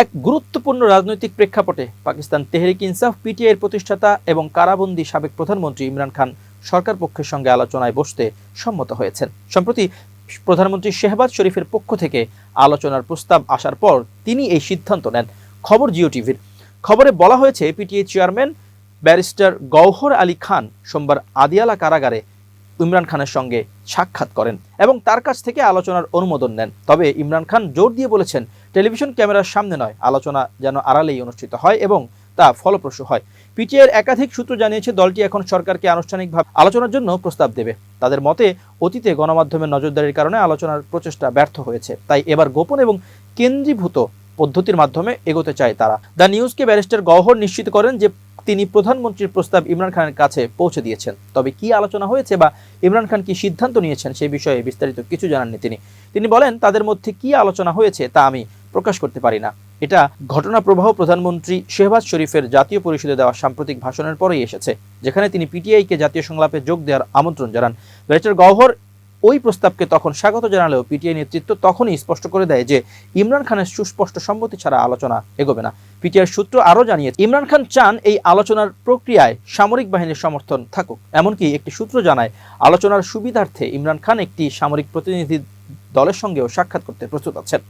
এক গুরুত্বপূর্ণ রাজনৈতিক প্রেক্ষাপটে পাকিস্তান তেহরিক ইনসাফ পিটিআইয়ের প্রতিষ্ঠাতা এবং কারাবন্দী সাবেক প্রধানমন্ত্রী ইমরান খান সরকার পক্ষের সঙ্গে আলোচনায় বসতে সম্মত হয়েছেন। সম্প্রতি প্রধানমন্ত্রী শেহবাজ শরীফের পক্ষ থেকে আলোচনার প্রস্তাব আসার পর তিনি এই সিদ্ধান্ত নেন। খবর জিও টিভির। খবরে বলা হয়েছে, PTI chairman barrister Gohar Ali Khan সোমবার আদিয়ালা কারাগারে ইমরান খানের সঙ্গে সাক্ষাৎ করেন এবং তার কাছ থেকে আলোচনার অনুমোদন নেন। তবে ইমরান খান জোর দিয়ে বলেছেন টেলিভিশন ক্যামেরার সামনে নয়, আলোচনা যেন আড়ালেই অনুষ্ঠিত হয় এবং তা ফলপ্রসূ হয়। পিটিআইয়ের একাধিক সূত্র জানিয়েছে, দলটি এখন সরকারকে আনুষ্ঠানিকভাবে আলোচনার জন্য প্রস্তাব দেবে। তাদের মতে, অতীতে গণমাধ্যমের নজরদারির কারণে আলোচনার প্রচেষ্টা ব্যর্থ হয়েছে। তাই এবার গোপন এবং কেন্দ্রীভূত পদ্ধতির মাধ্যমে এগোতে চায় তারা। দ্য নিউজকে ব্যারিস্টার গহর নিশ্চিত করেন যে, তিনি প্রধানমন্ত্রীর প্রস্তাব ইমরান খানের কাছে পৌঁছে দিয়েছেন। তবে কি আলোচনা হয়েছে বা ইমরান খান কি সিদ্ধান্ত নিয়েছেন, সে বিষয়ে বিস্তারিত কিছু জানাননি তিনি। তিনি বলেন, তাদের মধ্যে কি আলোচনা হয়েছে তা আমি প্রকাশ করতে পারি না। এটা ঘটনা প্রবাহ প্রধানমন্ত্রী শেহবাজ শরীফের জাতীয় পরিষদে দেওয়া সাম্প্রতিক ভাষণের পরেই এসেছে, যেখানে তিনি পিটিআইকে জাতীয় সংলাপে যোগ দেওয়ার আমন্ত্রণ জানান। ব্যারিস্টার গহর ওই প্রস্তাবকে তখন স্বাগত জানালেও পিটিআই নেতৃত্ব তখনই স্পষ্ট করে দেয় যে, ইমরান খানের সুস্পষ্ট সম্মতি ছাড়া আলোচনা এগোবে না। পিটিআর সূত্র আরও জানিয়ে ইমরান খান চান এই আলোচনার প্রক্রিয়ায় সামরিক বাহিনীর সমর্থন থাকুক। এমনকি একটি সূত্র জানায়, আলোচনার সুবিধার্থে ইমরান খান একটি সামরিক প্রতিনিধি দলের সঙ্গেও সাক্ষাৎ করতে প্রস্তুত আছেন।